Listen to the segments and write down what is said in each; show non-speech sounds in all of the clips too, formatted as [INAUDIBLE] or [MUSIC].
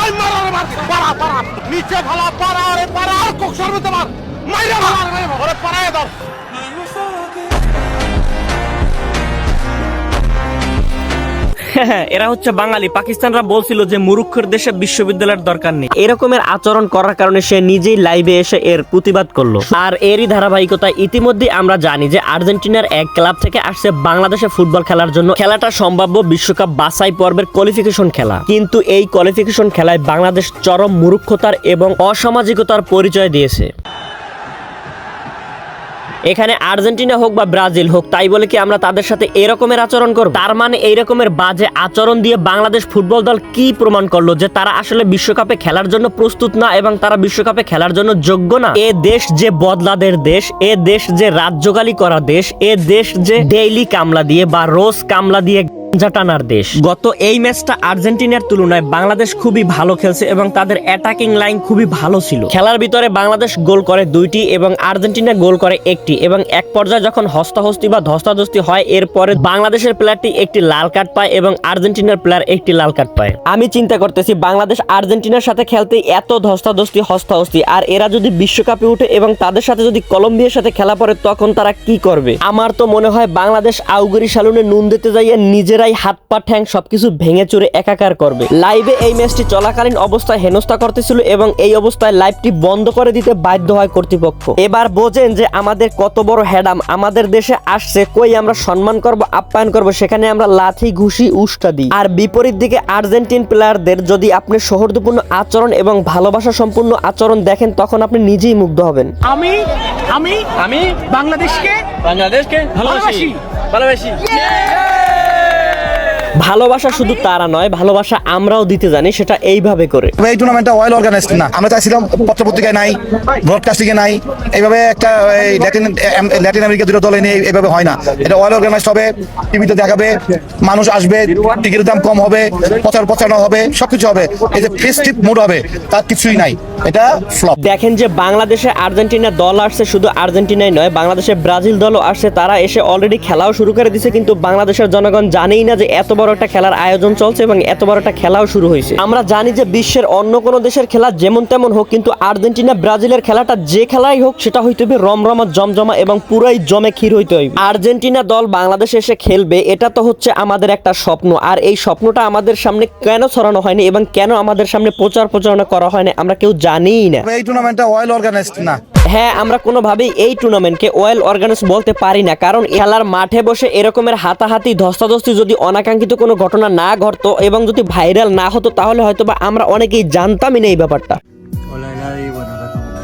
ওই মার পাড়া পাড়া। নিচে ভালা পাড়া, আরে পাড়া কোক মাইরা ভালা ওরে পাড়ায় দাও। [LAUGHS] এরা হচ্ছে বাঙালি। পাকিস্তানরা বলছিল যে মুরুক্ষের দেশে বিশ্ববিদ্যালয়ের দরকার নেই। এরকমের আচরণ করার কারণে সে নিজেই লাইভে এসে এর প্রতিবাদ করল। আর এরই ধারাবাহিকতায় ইতিমধ্যে আমরা জানি যে আর্জেন্টিনার এক ক্লাব থেকে আসছে বাংলাদেশে ফুটবল খেলার জন্য। খেলাটা সম্ভাব্য বিশ্বকাপ বাছাই পর্বের কোয়ালিফিকেশন খেলা। কিন্তু এই কোয়ালিফিকেশন খেলায় বাংলাদেশ চরম মুরুক্ষতার এবং অসামাজিকতার পরিচয় দিয়েছে। এখানে আর্জেন্টিনা হোক বা ব্রাজিল হোক, তাই বলে কি আমরা তাদের সাথে এরকমের আচরণ করব? তার মানে এই রকমের বাজে আচরণ দিয়ে বাংলাদেশ ফুটবল দল কি প্রমাণ করল যে তারা আসলে বিশ্বকাপে খেলার জন্য প্রস্তুত না এবং তারা বিশ্বকাপে খেলার জন্য যোগ্য না? এ দেশ যে বদলাদের দেশ, এ দেশ যে রাজ্যগালি করা দেশ, এ দেশ যে ডেইলি কামলা দিয়ে বা রোজ কামলা দিয়ে গাঁজা টানার দেশ। গত এই ম্যাচটা আর্জেন্টিনার তুলনায় বাংলাদেশ খুবই ভালো খেলছে এবং তাদের অ্যাটাকিং লাইন খুবই ভালো ছিল। খেলার ভিতরে বাংলাদেশ গোল করে দুইটি এবং আর্জেন্টিনা গোল করে একটি এবং এক পর্যায়ে যখন হস্তাহস্তি বা ধস্তাধস্তি হয়, এরপরে বাংলাদেশের প্লেয়ারটি একটি লাল কার্ড পায় এবং আর্জেন্টিনার প্লেয়ার একটি লাল কার্ড পায়। আমি চিন্তা করতেছি, বাংলাদেশ আর্জেন্টিনার সাথে খেলতে এত ধস্তাধস্তি, হস্তাহস্তি, আর এরা যদি বিশ্বকাপে উঠে এবং তাদের সাথে যদি কলম্বিয়ার সাথে খেলা পড়ে, তখন তারা কি করবে? আমার তো মনে হয়, বাংলাদেশ আউগরি সালুনে নুন দিতে যাইয়ে নিজেরাই হাত পা ঠ্যাং সবকিছু ভেঙে চুরে একাকার করবে। লাইভে এই ম্যাচটি চলাকালীন অবস্থায় হেনস্থা করতেছিল এবং এই অবস্থায় লাইভটি বন্ধ করে দিতে বাধ্য হয় কর্তৃপক্ষ। এবার বোঝেন যে আমাদের কত বড় হ্যাডাম আমাদের দেশে আসছে কই আমরা সম্মান করব আপ্যায়ন করব সেখানে আমরা লাথি ঘুষি উষ্টা দিই। আর বিপরীত দিকে আর্জেন্টিন প্লেয়ারদের যদি আপনি সৌহার্দ্যপূর্ণ আচরণ এবং ভালোবাসা সম্পূর্ণ আচরণ দেখেন তখন আপনি নিজেই মুগ্ধ হবেন। আমি আমি আমি বাংলাদেশকে বাংলাদেশকে ভালোবাসি। ভালোবাসি। ভালোবাসা শুধু তারা নয় ভালোবাসা আমরাও দিতে জানি সেটা এইভাবে করে। এই টুর্নামেন্টটা ওয়েল অর্গানাইজড না। আমরা চাইছিলাম পত্রপত্রিকায় নাই ব্রডকাস্টিং এ নাই এইভাবে একটা এই ল্যাটিন ল্যাটিন আমেরিকা দুটো দল এনে এইভাবে হয় না। এটা ওয়েল অর্গানাইজড হবে টিভিতে দেখাবে মানুষ আসবে টিকিটের দাম কম হবে প্রচার প্রচারণা হবে সবকিছু হবে। এই যে ফেস্টিভ মুড হবে তার কিছুই নাই। এটা ফ্লপ দেখেন যে বাংলাদেশে আর্জেন্টিনা দল আসছে শুধু আর্জেন্টিনাই নয় বাংলাদেশে ব্রাজিল দলও আসছে তারা এসে অলরেডি খেলাও শুরু করে দিছে কিন্তু বাংলাদেশের জনগণ জানেই না যে এত বড় একটা খেলার আয়োজন চলছে এবং এত বড় একটা খেলাও শুরু হয়েছে। আমরা জানি যে বিশ্বের অন্য কোনো দেশের খেলা যেমন তেমন হোক, কিন্তু আর্জেন্টিনা, ব্রাজিলের খেলাটা যে খেলাই হোক, সেটা হইতে হবে রমরমা, জমজমা এবং পুরাই জমে ক্ষীর হইতে হইবে। আর্জেন্টিনা দল বাংলাদেশে এসে খেলবে, এটা তো হচ্ছে আমাদের একটা স্বপ্ন। আর এই স্বপ্নটা আমাদের সামনে কেন ছড়ানো হয়নি এবং কেন আমাদের সামনে প্রচার প্রচারণা করা হয়নি, আমরা কেউ জানিই না। এই টুর্নামেন্টটা ওয়েল অর্গানাইজড না। হ্যাঁ আমরা কোনোভাবেই এই টুর্নামেন্টকে ওয়েল অর্গানাইজ বলতে পারি না, কারণ খেলার মাঠে বসে এরকমের হাতাহাতি ধস্তাধস্তি যদি অনাকাঙ্ক্ষিত কোনো ঘটনা না ঘটতো এবং যদি ভাইরাল না হতো, তাহলে হয়তো বা আমরা অনেকেই জানতামই না এই ব্যাপারটা।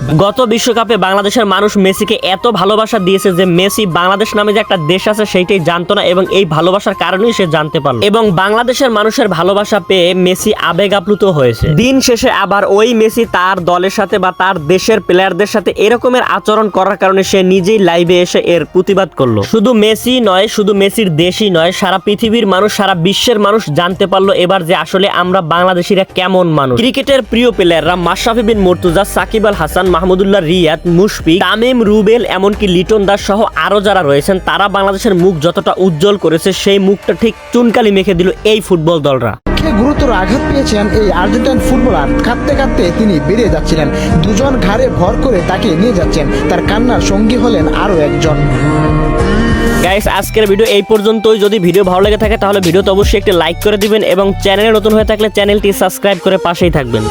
গত বিশ্বকাপে বাংলাদেশের মানুষ মেসিকে এত ভালোবাসা দিয়েছে যে মেসি বাংলাদেশ নামে যে একটা দেশ আছে সেইটাই জানতো না এবং এই ভালোবাসার কারণেই সে জানতে পারল। এবং বাংলাদেশের মানুষের ভালোবাসা পেয়ে মেসি আবেগ আপ্লুত হয়েছে। দিন শেষে আবার ওই মেসি তার দলের সাথে বা তার দেশের প্লেয়ারদের সাথে এরকমের আচরণ করার কারণে সে নিজেই লাইভে এসে এর প্রতিবাদ করল। শুধু মেসি নয়, শুধু মেসির দেশই নয়, সারা পৃথিবীর মানুষ, সারা বিশ্বের মানুষ জানতে পারল এবার যে আসলে আমরা বাংলাদেশিরা কেমন মানুষ। ক্রিকেটের প্রিয় প্লেয়াররা মাশরাফি বিন মুর্তুজা, সাকিব আল হাসান মাহমুদুল্লাহ রিয়াদ মুশফিক তামিম রুবেল এমনকি লিটন দাস সহ আরও যারা রয়েছেন তারা বাংলাদেশের মুখ যতটা উজ্জ্বল করেছে সেই মুখটা ঠিক চুনকালি মেখে দিল এই ফুটবল দলরা। গুরুতর আঘাত পেয়েছেন এই আর্জেন্টাইন ফুটবলার? কাঁদতে কাঁদতে তিনি বেরিয়ে যাচ্ছিলেন। দুজন ঘাড়ে ভর করে তাকে নিয়ে যাচ্ছেন। তার কান্নার সঙ্গী হলেন আরও একজন। গাইস আজকের ভিডিও এই পর্যন্তই। যদি ভিডিও ভালো লেগে থাকে তাহলে ভিডিওতে অবশ্যই একটি লাইক করে দিবেন এবং চ্যানেলে নতুন হয়ে থাকলে চ্যানেলটি সাবস্ক্রাইব করে পাশেই থাকবেন।